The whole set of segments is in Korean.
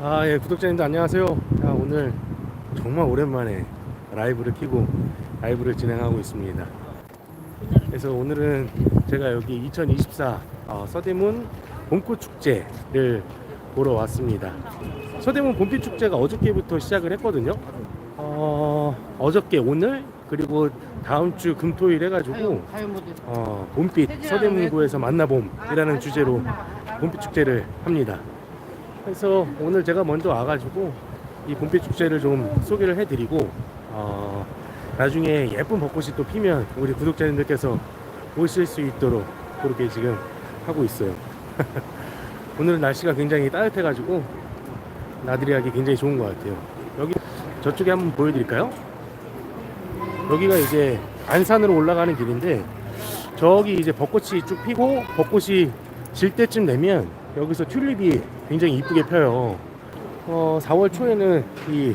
아, 예, 구독자님들 안녕하세요. 자, 오늘 정말 오랜만에 라이브를 키고 라이브를 진행하고 있습니다. 그래서 오늘은 제가 여기 2024 어, 서대문 봄꽃 축제를 보러 왔습니다. 서대문 봄빛 축제가 어저께부터 시작을 했거든요. 어, 어저께 오늘 그리고 다음 주 금토일 해가지고 어, 봄빛 서대문구에서 만나봄이라는 주제로 봄빛 축제를 합니다. 그래서 오늘 제가 먼저 와가지고 이 봄빛 축제를 좀 소개를 해드리고 어, 나중에 예쁜 벚꽃이 또 피면 우리 구독자님들께서 보실 수 있도록 그렇게 지금 하고 있어요. 오늘 날씨가 굉장히 따뜻해가지고 나들이 하기 굉장히 좋은 것 같아요. 여기 저쪽에 한번 보여드릴까요? 여기가 이제 안산으로 올라가는 길인데 저기 이제 벚꽃이 쭉 피고 벚꽃이 질 때쯤 되면 여기서 튤립이 굉장히 이쁘게 펴요. 어, 4월 초에는 이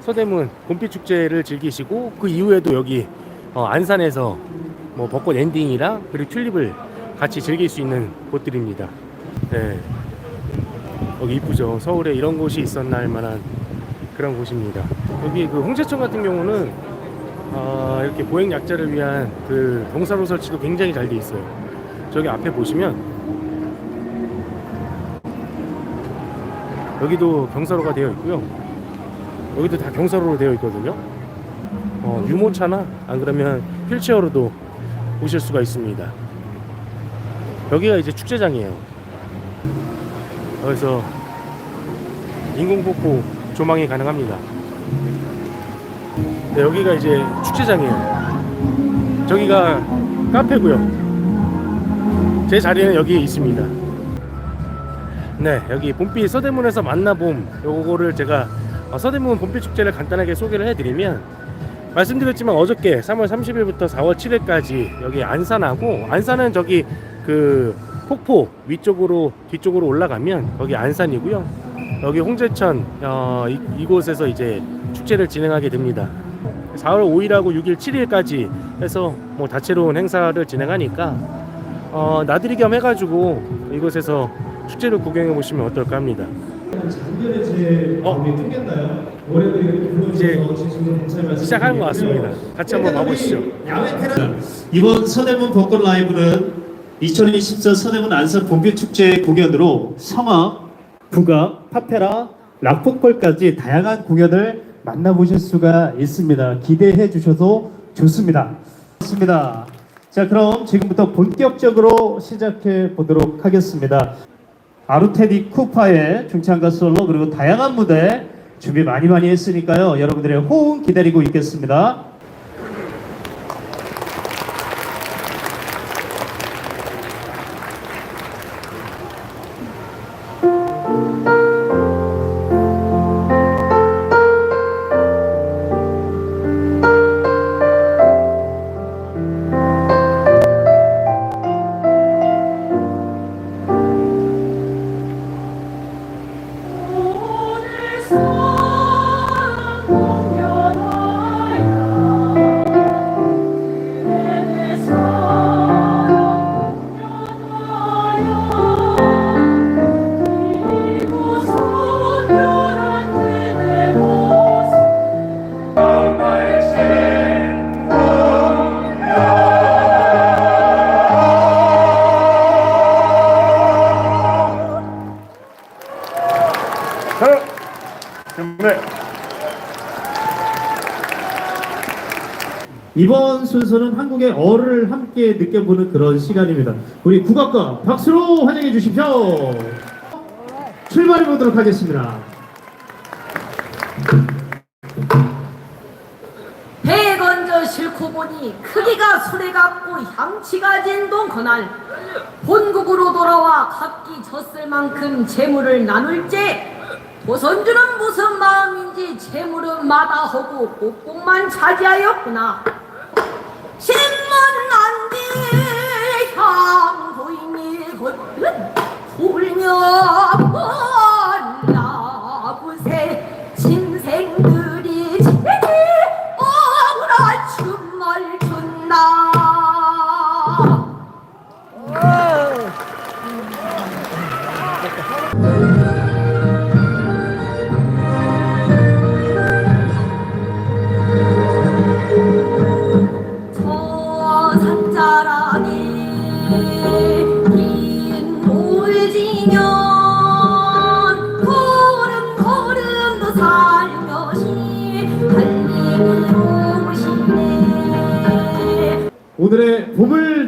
서대문 봄빛 축제를 즐기시고 그 이후에도 여기 어, 안산에서 뭐 벚꽃 엔딩이랑 그리고 튤립을 같이 즐길 수 있는 곳들입니다. 네. 여기 이쁘죠. 서울에 이런 곳이 있었나 할 만한 그런 곳입니다. 여기 그 홍제천 같은 경우는 아, 이렇게 보행 약자를 위한 그 경사로 설치도 굉장히 잘 돼 있어요. 저기 앞에 보시면 여기도 경사로가 되어 있고요. 여기도 다 경사로로 되어 있거든요. 어, 유모차나 안 그러면 휠체어로도 오실 수가 있습니다. 여기가 이제 축제장이에요. 그래서 인공폭포 조망이 가능합니다. 네, 여기가 이제 축제장이에요. 저기가 카페고요. 제 자리는 여기에 있습니다. 네, 여기 봄빛 서대문에서 만나봄 요거를 제가 어, 서대문 봄빛 축제를 간단하게 소개를 해드리면 말씀드렸지만 어저께 3월 30일부터 4월 7일까지 여기 안산하고 안산은 저기 그 폭포 위쪽으로 뒤쪽으로 올라가면 거기 안산이고요. 여기 홍제천 어, 이, 이곳에서 이제 축제를 진행하게 됩니다. 4월 5일하고 6일, 7일까지 해서 뭐 다채로운 행사를 진행하니까 어, 나들이 겸 해가지고 이곳에서 축제를 구경해 보시면 어떨까 합니다. 어? 이제 시작하는 것. 같습니다. 같이 한번 가보시죠. 이번 서대문 벚꽃 라이브는 2024 서대문 안산 봄빛 축제 공연으로 성악, 국악, 파페라, 락포컬까지 다양한 공연을 만나보실 수가 있습니다. 기대해 주셔도 좋습니다. 좋습니다. 자 그럼 지금부터 본격적으로 시작해 보도록 하겠습니다. 아르테디 쿠파의 중창가 솔로 그리고 다양한 무대 준비 많이 많이 했으니까요. 여러분들의 호응 기다리고 있겠습니다. 이번 순서는 한국의 어를 함께 느껴보는 그런 시간입니다. 우리 국악과 박수로 환영해 주십시오. 출발해 보도록 하겠습니다. 싣고 보니 크기가 수레 같고 향치가 진동 그날 본국으로 돌아와 각기 졌을 만큼 재물을 나눌제 도선주는 무슨 마음인지 재물은 마다하고 꼭꼭만 차지하였구나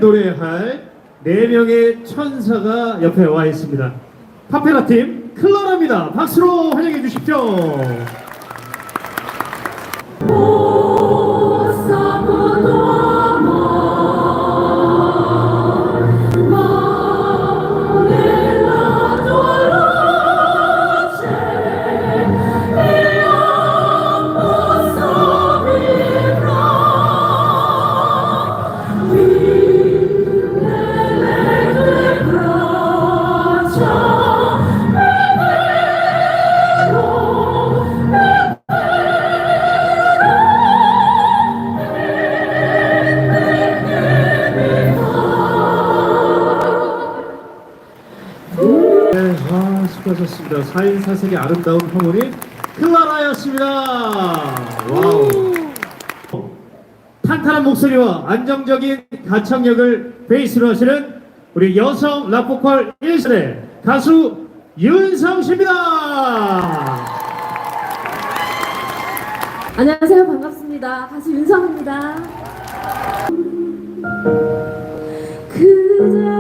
노래할 네 명의 천사가 옆에 와 있습니다. 파페라 팀 클라라입니다. 박수로 환영해 주십시오. 아, 수고하셨습니다. 4인 사색의 아름다운 하모니 클라라였습니다. 와우. 탄탄한 목소리와 안정적인 가창력을 베이스로 하시는 우리 여성 락보컬 1세대 가수 윤성 씨입니다. 안녕하세요. 반갑습니다. 가수 윤성입니다. 그대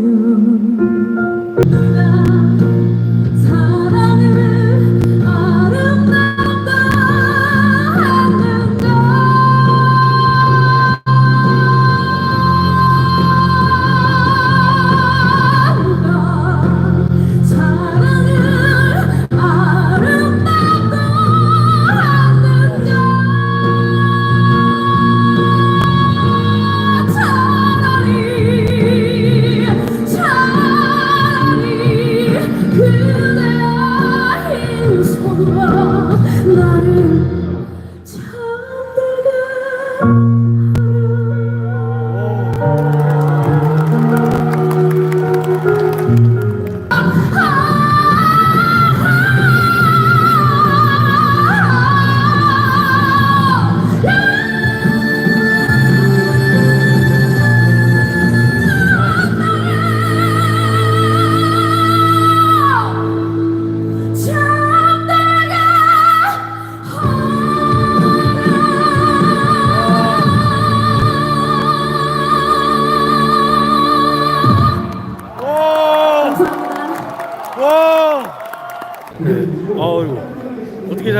거 나를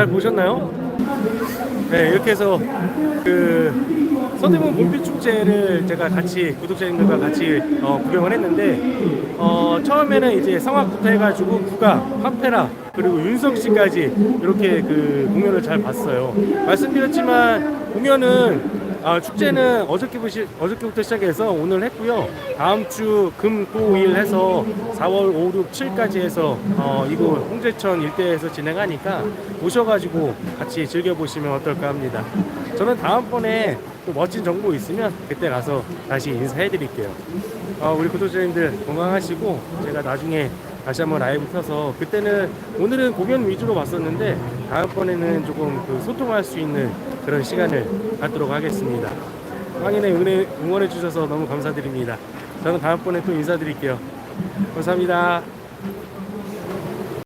잘 보셨나요? 네, 이렇게 해서 그 서대문 봄빛 축제를 제가 같이 구독자님들과 같이 어, 구경을 했는데 어, 처음에는 이제 성악부터 해가지고 국악, 파페라 그리고 윤성 씨까지 이렇게 그 공연을 잘 봤어요. 말씀드렸지만 공연은 아, 축제는 어저께부터, 어저께부터 시작해서 오늘 했고요. 다음 주 금, 토, 일 해서 4월 5, 6, 7까지 해서 어, 이곳 홍제천 일대에서 진행하니까 오셔가지고 같이 즐겨보시면 어떨까 합니다. 저는 다음번에 또 멋진 정보 있으면 그때 가서 다시 인사해드릴게요. 어, 우리 구독자님들 건강하시고 제가 나중에 다시 한번 라이브 켜서 그때는 오늘은 공연 위주로 봤었는데 다음번에는 조금 그 소통할 수 있는 그런 시간을 갖도록 하겠습니다. 황인의 은혜 응원해 주셔서 너무 감사드립니다. 저는 다음번에 또 인사드릴게요. 감사합니다.